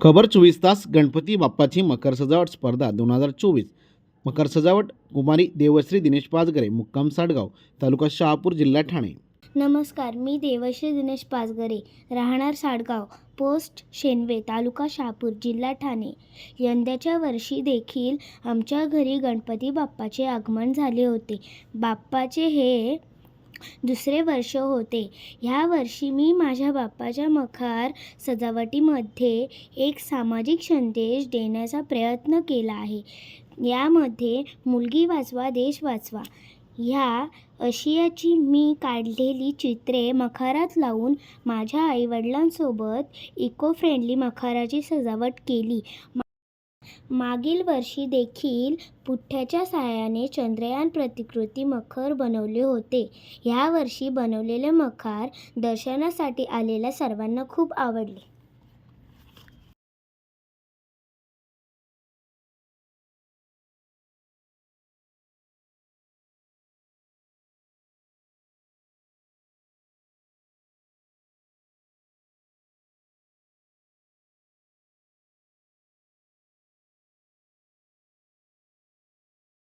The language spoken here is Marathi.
खबर चोवीस तास गणपती बाप्पाची मकर सजावट स्पर्धा दोन हजार चोवीस. मकर सजावट कुमारी देवश्री दिनेश पाचगरे मुक्काम साडगाव तालुका शहापूर जिल्हा ठाणे. नमस्कार मी देवश्री दिनेश पाचगरे राहणार साडगाव पोस्ट शेनवे तालुका शहापूर जिल्हा ठाणे. यंदाच्या वर्षी देखील आमच्या घरी गणपती बाप्पाचे आगमन झाले होते. बाप्पाचे हे दुसरे वर्ष होते. ह्या वर्षी मी माझ्या बाप्पाच्या मखार सजावटीमध्ये एक सामाजिक संदेश देण्याचा प्रयत्न केला आहे. यामध्ये मुलगी वाचवा देश वाचवा. ह्या आशियाची मी काढलेली चित्रे मखारात लावून माझ्या आईवडिलांसोबत इको फ्रेंडली मखाराची सजावट केली. मागील वर्षी देखील पुठ्ठ्याच्या सहाय्याने चंद्रयान प्रतिकृती मखर बनवले होते. ह्या वर्षी बनवलेले मखार दर्शनासाठी आलेल्या सर्वांना खूप आवडले.